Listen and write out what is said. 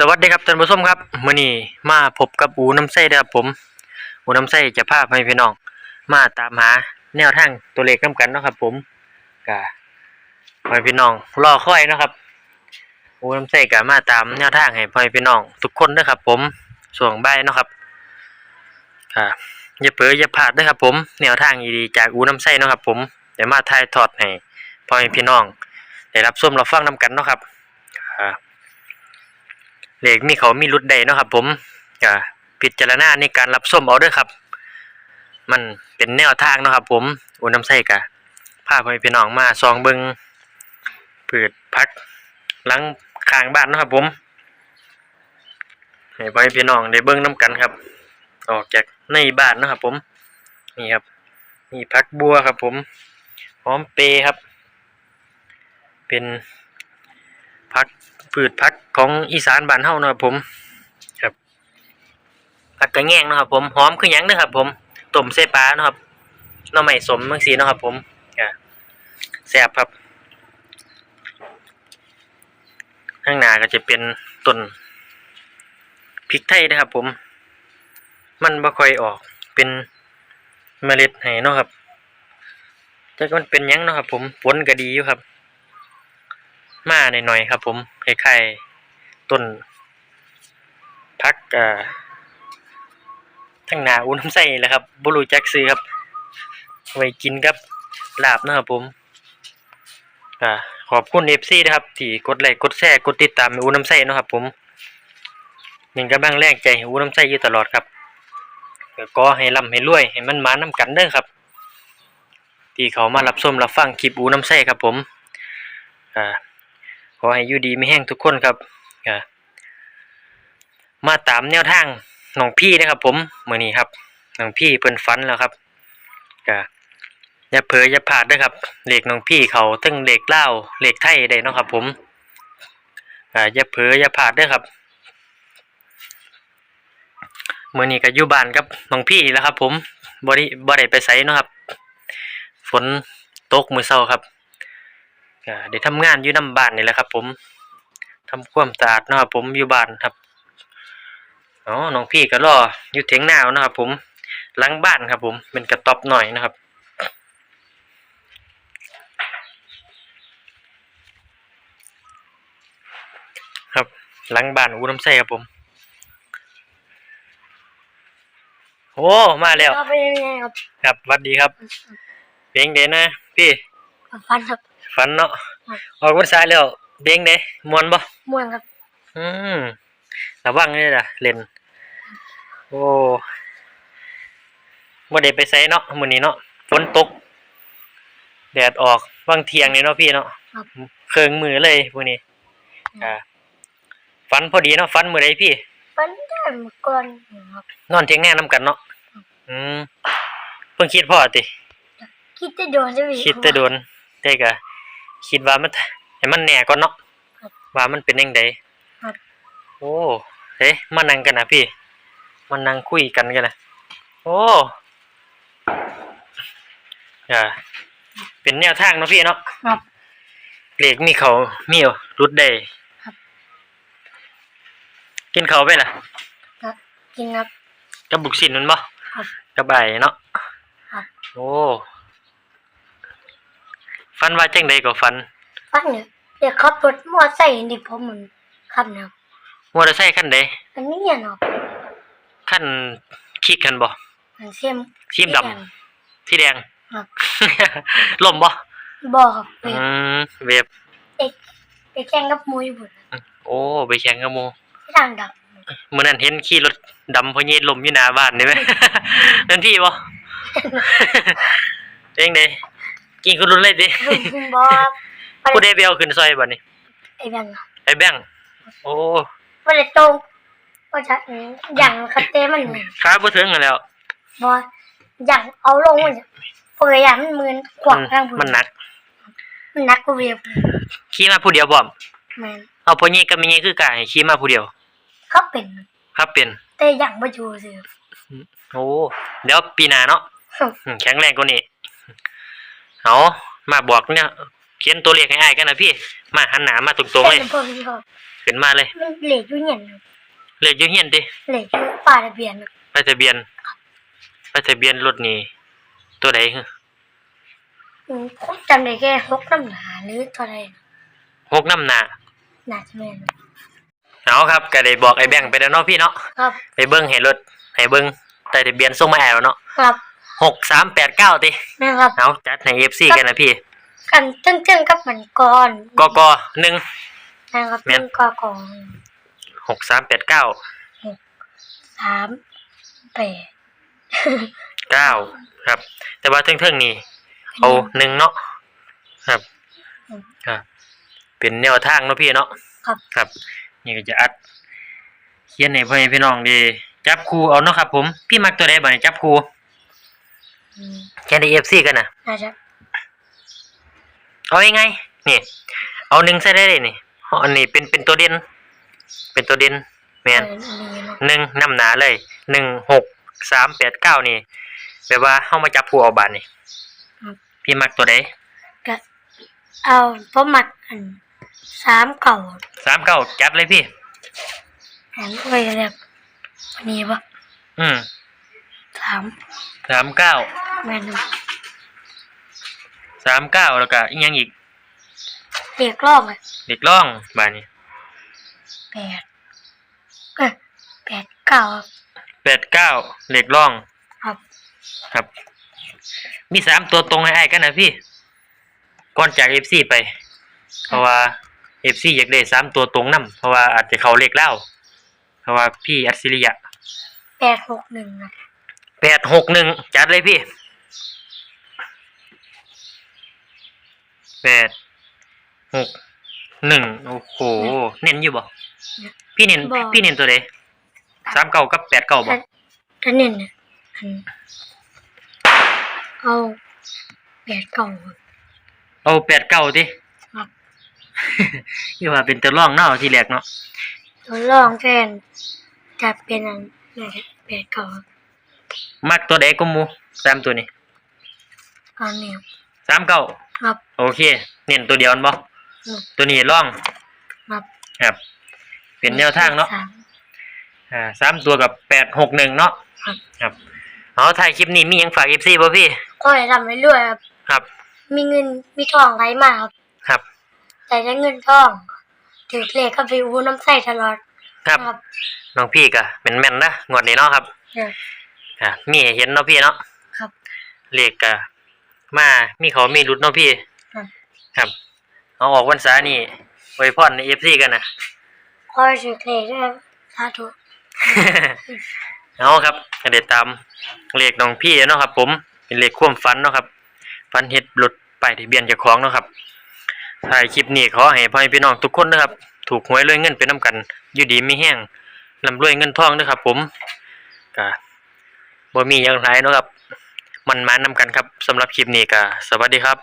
สวัสดีครับท่านผู้ชมครับมื้อนี้มาพบกับอูน้ำไส้เด้อครับผม อูน้ำไส้จะพาให้พี่น้อง มาตามหาแนวทางตัวเลขนํกันเนาะครับ ผมก็ให้พี่น้องรอคอยเนาะครับ อูน้ำไส้ก็มาตามแนวทางให้พ่อแม่พี่น้อง ทุกคนเด้อครับ ผมช่วงบ่ายเนาะครับค่ะอย่าเผลออย่าพลาดเด้อครับ ผม แนวทางดีๆจากอูน้ำไส้เนาะครับ ผมเดี๋ยวมาถ่ายทอดให้พ่อแม่พี่น้อง ได้รับชมรับฟังนํกันเนาะครับค่ะ เหลขมีเขามีรุดใดเนาะครับผมก็พิจารณาในการรับส้มเอาด้วยครับ มันเป็นแนวทางเนาะครับ ผมอุน้ำใส่กะพาพ่อพี่น้องมาซองเบิงพืชพักหลังข้างบ้านเนาะครับ ผมให้พ่อพี่น้องได้เบิ่งน้กันครับ ออกจากในบ้านเนาะครับ ผมนี่ครับ มีพักบัวครับ ผมหอมเปย์ครับ เป็น พักพืชพักของอีสานบ้านเฮาเนาะครับผมครับผักกระแยงเนาะครับผมหอมคือหยังเด้อครับผมต้มใส่ปลาเนาะครับหน่อไม้สมจังซี่เนาะครับผมอ่าแซ่บครับข้างหน้าก็จะเป็นต้นพริกไทยนะครับผม มันบ่ค่อยออกเป็นเมล็ดให้เนาะครับแต่ก็มันเป็นหยังเนาะครับผมผลก็ดีอยู่ครับ มาหน่อยๆครับ ผมคล้ายๆต้นพักอ่าทั้งหนาอุ้น้ำใส่แหละครับบุรุจักซื้อครับ ไว้กินกับลาบนะครับผมอ่าขอบคุณเอฟซีนะครับ ที่กดไลค์กดแชร์กดติดตามอูน้ำใส่นะครับผมเป็นกำลังแรงใจให้อูน้ำใส่อยู่ตลอดครับก็ขอให้ร่ำให้รวยให้มันมาน้ำกันเด้อครับ ที่เขามารับชมรับฟังคลิปอูน้ำใส่ครับผมอ่า ขอให้อยู่ดีไม่แห้งทุกคนครับอ่ามาตามแนวทางน้องพี่นะครับ ผมมือนี้ครับน้องพี่เพิ่นฝันแล้วครับก็อย่าเผลออย่าพลาดด้อครับเลขน้องพี่เขาทั้งเลขลาวเลขไทยได้นะครับ ผมอ่าอย่าเผลออย่าพลาดด้อครับมือนี้ก็อยู่บ้านกับน้องพี่แล้วครับ ผมบ่ได้บ่ได้ไปไสเนะครับ ฝนตกมือเช้าครับ ก็ได้ทำงานอยู่นํบ้านนี่แหละครับผมทำความสะอาดเนาะครับผมอยู่บ้านครับอ๋อน้องพี่ก็รออยู่เถียงนาเนาะครับผมหลังบ้านครับผมเป็นกระต๊อบหน่อยนะครับครับหลังบ้านอูน้ำใส่ครับผมโอ้มาแล้วก็เป็นยังไงครับครับสวัสดีครับ เพียงเดนะพี่ ฟันครับ ฝันเนาะครับออกวันสายแล้วเบียงเด้มวนบ่ม่วนครับ อืมระวังเลยล่ะเล่นโอ้บ่ได้ไปไสเนาะมื้อนี้เนาะฝนตก แดดออกบางเที่ยงนี่เนาะพี่เนาะครับ เครื่องมือเลยมื้อนี้อ่าฝันพอดีเนาะฝันมื้อใดพี่ฟันได้เมื่อก่อนครับ นอนเที่ยงหน้านํกันเนาะอืมเพิ่งคิดพอติ คิดจะโดนจะมีคิดแต่โดนแต่ก็ คิดว่ามันให้มันแหน่ก่อนเนาะครับว่ามันเป็นยังไงครับ โอ้เฮ้ยมานั่งกันนะพี่มานั่งคุยกันกันนะโอ้อ่าเป็นแนวทางเนาะพี่เนาะครับ เลขมีเขามีเอารุดได้ครับ กินเขาวไปล่ะก็กินครับ กับบุกสินมันบ่ครับกับใบเนาะครับ โอ้ ฟันว่าจังใดก็ฟันฟันเนี่ยเดี๋ยวขับรถมอไซค์ดิผมมันขับนะครับมอเตอร์ไซค์คันใดอันนี้เนี่ยเนาะคันคิกกันบ่อันเสียมสีดำสีแดงครับลมบ่บ่ครับไปอืมเวฟไปไปแข่งกับหมูญี่ปุ่นโอ้ไปแข่งกับหมู่ที่ทางดมื้อนั้นเห็นขี่รถดำพอยีลมอยู่หน้าบ้านนี่ไหมนั่นพี่บ่เองเด้ กินคุณรุนเลยดิำบ่ครับผู้ใดไปเอาขึ้นซอยบัดนี้ไอ้แบงค์ครับไอ้แบงค์โอ้บ่ได้ตรงก็จะอย่างคัดเต้มันเนี่ยขาบ่ถึงกันแล้วบ่อย่างเอาลงมันจะเปลือยอย่างมันมืนขวางทางมันมันหนัก มันหนักกว่าเวียบขี่มาผู้เดียวพร้อมแม่นเอาพอยีกับแม่ยีคือกะให้ขี่มาผู้เดียวเขาเป็นครับเป็น แต่อย่างบ่อยู่ซื่อโอ้เดี๋ยวปีหน้าเนาะอืมแข็งแรงกว่านี้ เอามาบอกเนี่ยเขียนตัวเลขให้อ้ายกันนะพี่ มาหันหน้ามาตรงๆเลยเป็นพวกที่เขาเขึ้นมาเลย มันเหล็กอยู่เหียนครับเลขอยู่เฮียนติเหล็กอยู่ป้ายทะเบียนครับป้ายทะเบียนป้ายทะเบียนรถนี่ตัวใดคืออืมผมจำได้แค่หกน้ำหนาหรือตัวใดนะหกน้ำหนาน่าจะแม่นครับเอาครับก็ได้บอกไอ้แบงค์ไปแล้วเนาะพี่เนาะครับ ไปเบิ้งให้รถให้เบิ้งป้ายทะเบียนส่งมาแอบเนาะครับ หกสามแปดเก้าติแม่นครับ เอาจัดให้เอฟซีกันนะพี่กันตึ้งๆกับมันก่อนกกหนึ่ง นะครับแม่นตึ้งกอกองหกสามแปดเก้าสามแปดเก้าครับ แต่ว่าเทิงๆนี่เอาหนึ่งเนาะครับครับ เป็นแนวทางเนาะพี่เนาะครับ ครับ นี่ก็จะอัดเขียนให้พ่อแม่พี่น้องดีจับคู่เอาเนาะครับ ผมพี่มักตัวใดบ้างจับคู่อืม แค่ในเอฟซีกันนะน่าจะเอายังไงนี่ เอาหนึ่งใส่ได้เลยนี่อันนี้เป็นเป็นตัวเด่นเป็นตัวเด่นแมนเอออันนี้เนาะหนึ่งนำหนาเลยหนึ่งหกสามแปดเก้านี่แบบว่าเข้ามาจับคู่เอาบานนี่ครับพี่มักตัวใดก็เอาเพราะมักอันสามเก่าสามเก้าจัดเลยพี่อันไว้แบบอันนี้ปะอืมสาม สามเก้าแม่นครับสามเก้าแล้วก็อีกยังอีกเด็กรอบอะเด็กร่องบานนี้แปดเอ้ยแปดเก้าครับ แปดเก้าเด็กร่องครับ ครับ มีสามตัวตรงให้ไอ้ายกันนะพี่ก่อนจากเอฟซีไป เพราะว่าเอฟซีอยากได้สามตัวตรงนํเพราะว่าอาจจะเขาเลขเล่าเพราะว่าพี่อัจฉริยะ แปดหกหนึ่งครับ แปดหกหนึ่งจัดเลยพี่แปดหกหนึ่งโอ้โหเน้นอยู่บ่พี่เน้นพี่เน้นตัวใดสามเก้ากับแปดเก้าบ่ถ้าถ้าเน้นเนี่ยอันเอาแปดเก้าครับ เอาแปดเก้าดิครับที่ว่าเป็นตัวร่องเนาะที่แรกเนาะ ตัวรองแฟนจะเป็นอันไหนแปดเก้าครับ มักตัวใดก็มูสามตัวนี้อันนี้ สามเก้าครับโอเค เน้นตัวเดียวนั่นบ่อืม ตัวนี้ร่องครับครับ เป็นแนวทางเนาะสามอ่าสามตัวกับแปดหกหนึ่งเนาะครับ ครับเอาถ่ายคลิปนี้มีหยังฝากเอฟซีป่ะพี่ก็ให้ทำไปเรื่อยๆครับ ครับ มีเงินมีทองไหลมาครับ ครับแต่ได้เงินทองถือเลขก็ไปอู้น้ำใส่ตลอดครับครับน้องพี่ก็เป็นแม่นนะงวดนี้เนาะครับ เนี่ย อ่ามีให้เห็นเนาะพี่เนาะครับเลขก็มา มีเขามีรุดเนาะพี่ ครับ ครับเอาออกวันษานี่ไว้พรในเอฟซีกันนะคอยถือเลขด้วยสาธุเอาครับก็ได้ตามเลขน้องพี่เนาะครับ ผมเป็นเลขความฝันเนาะครับฝันเฮ็ดรถป้ายทะเบียนเจ้าของเนาะครับถ่ายคลิปนี้ขอให้พ่อแม่พี่น้องทุกคนนะครับ ถูกหวยรวยเงินเป็นน้ำกัน อยู่ดีมีแห้งร่ำรวยเงินทองเด้อครับ ผมก็ บ่มีอย่างไรเนาะครับ มันมานำกันครับสำหรับคลิปนี้ก็สวัสดีครับ